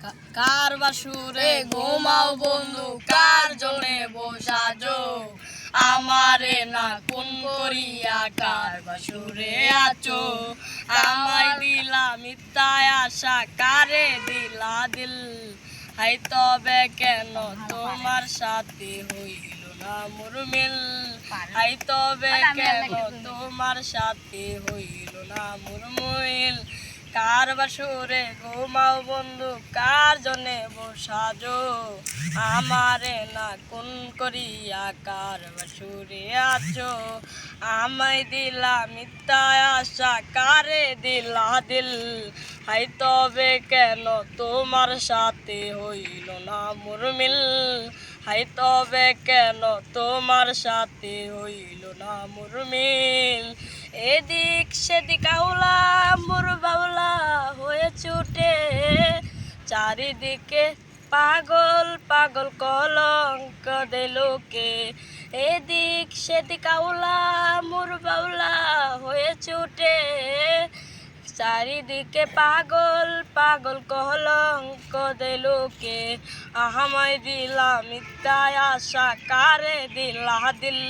কার বাসুরে ঘুমাও বন্ধু? কার জনে বসাজো আমারে না কোন করিয়া কার বাসুরে আছো? আমায় দিলা মিথ্যায় আশা কারে দিলা দিল? হাই তবে কেন তোমার সাথে হইল না মুরমিল হাই তবে কেন তোমার সাথে হইল না মুরমুইল কার বাসুরে ঘুমাও বন্ধু? কার জনে বসাজো আমারে না কোন করিয়া কার বাসুরে আছো আমায় দিলা মিথ্যা আশা, কারে দিলা দিল? হাই তবে কেন তোমার সাথে হইল না মুরমিল? হাই তবে কেন তোমার সাথে হইল না মুরমিল এদিক সেদিক আউলা, মোর বাউলা হয়ে ছুটে। চারিদিকে পাগল পাগল কলঙ্ক দেলোকে এদিক সেদিক আউলা, মোর বাউলা হয়ে ছুটে। চারিদিকে পাগল পাগল কলঙ্ক দেলোকে আহামাই দিলা মিথ্যায় আশা, কারে দিলা দিল?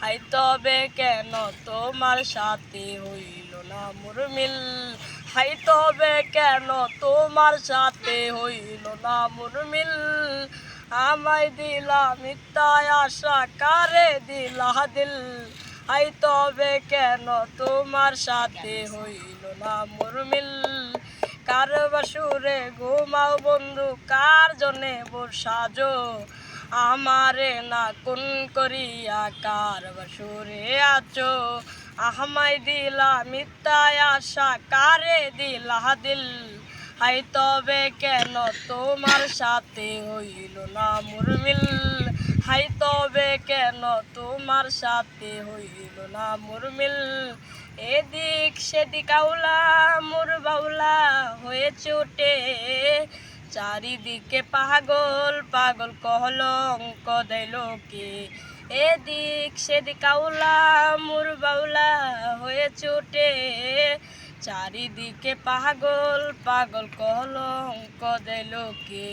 হাই, তবে কেন তোমার সাথে হইল না মুরমিল? হাই, তবে কেন তোমার সাথে হইল না মুরমিল? আমায় দিলা মিথ্যায় আশা, কারে দিলা দিল? হাই তবে কেন তোমার সাথে হইল না মুরমিল? কার বাসুরে ঘুমাও বন্ধু, কার জনে বসাজো আমারে না কোন করিয়া কার বাসুরে আছো? আহমাই দিলা মিথ্যায় আশা, কারে দিলা দিল হাই তবে কেন তোমার সাথে হইল না মুরমিল? হাই, তবে কেন তোমার সাথে হইল না মুরমিল? এদিক সেদিক আউলা, মোর বাউলা হয়ে চোটে। চারিদিকে পাগল পাগল কলঙ্ক দেলোকে এদিক সেদিক আউলা, মোর বাউলা হয়ে চোটে। চারিদিকে পাগল পাগল কলঙ্ক দেলোকে